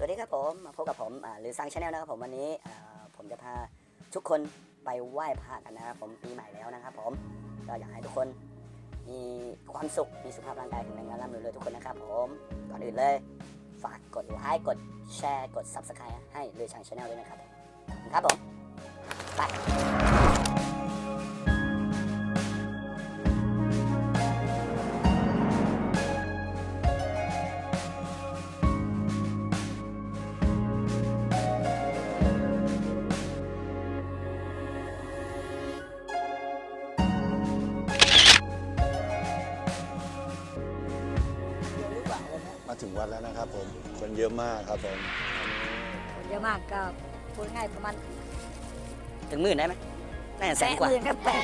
สวัสดีครับผมมาพบกับผมหรือซังชาแนลนะครับผมวันนี้ผมจะพาทุกคนไปไหว้พระกันนะครับผมปีใหม่แล้วนะครับผมก็อยากให้ทุกคนมีความสุขมีสุขภาพร่างกายแข็งแรงร่ำรวยทุกคนนะครับผมก่อนอื่นเลย ฝากกดไลค์กดแชร์กด Subscribe ให้เลยช่างชาแนลด้วยนะครับครับผมไป ถึงวัดแล้วนะครับผมคนเยอะมากครับผมคนเยอะมากก็พูดง่ายประมาณถึงหมื่นได้ไหมน่าจะแสนแปะกว่า หมื่นครับแปะ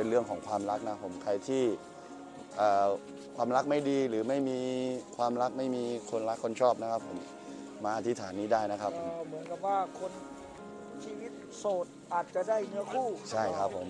เป็นเรื่องของความรักนะผมใครที่เอ่อความรักไม่ดีหรือไม่มีความรักไม่มีคนรักคนชอบนะครับผมมาอธิษฐานนี้ได้นะครับผมก็เหมือนกับว่าคนชีวิตโสดอาจจะได้เนื้อคู่ ใช่ครับผม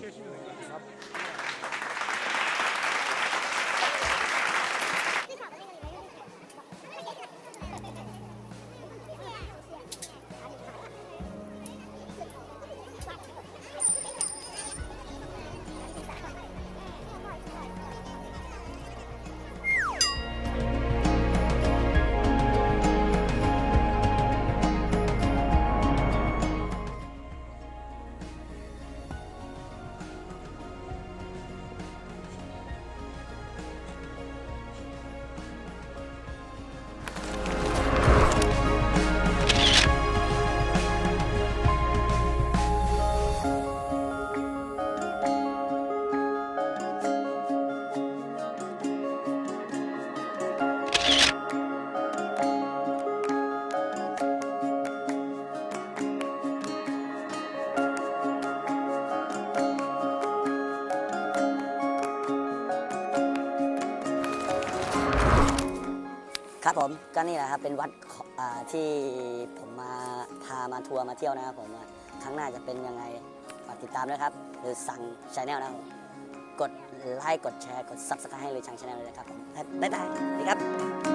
ครับผมก็นี่แหละครับเป็นวัดที่ผมมาพามาทัวร์มาเที่ยวนะครับผมครั้งหน้าจะเป็นยังไงฝากติดตามด้วยครับ หรือสั่งชาแนลนะครับกดไลค์กดแชร์กดซับสไครต์ให้เลยช่างชาแนลเลยนะครับผมบ๊ายบายสวัสดีครับ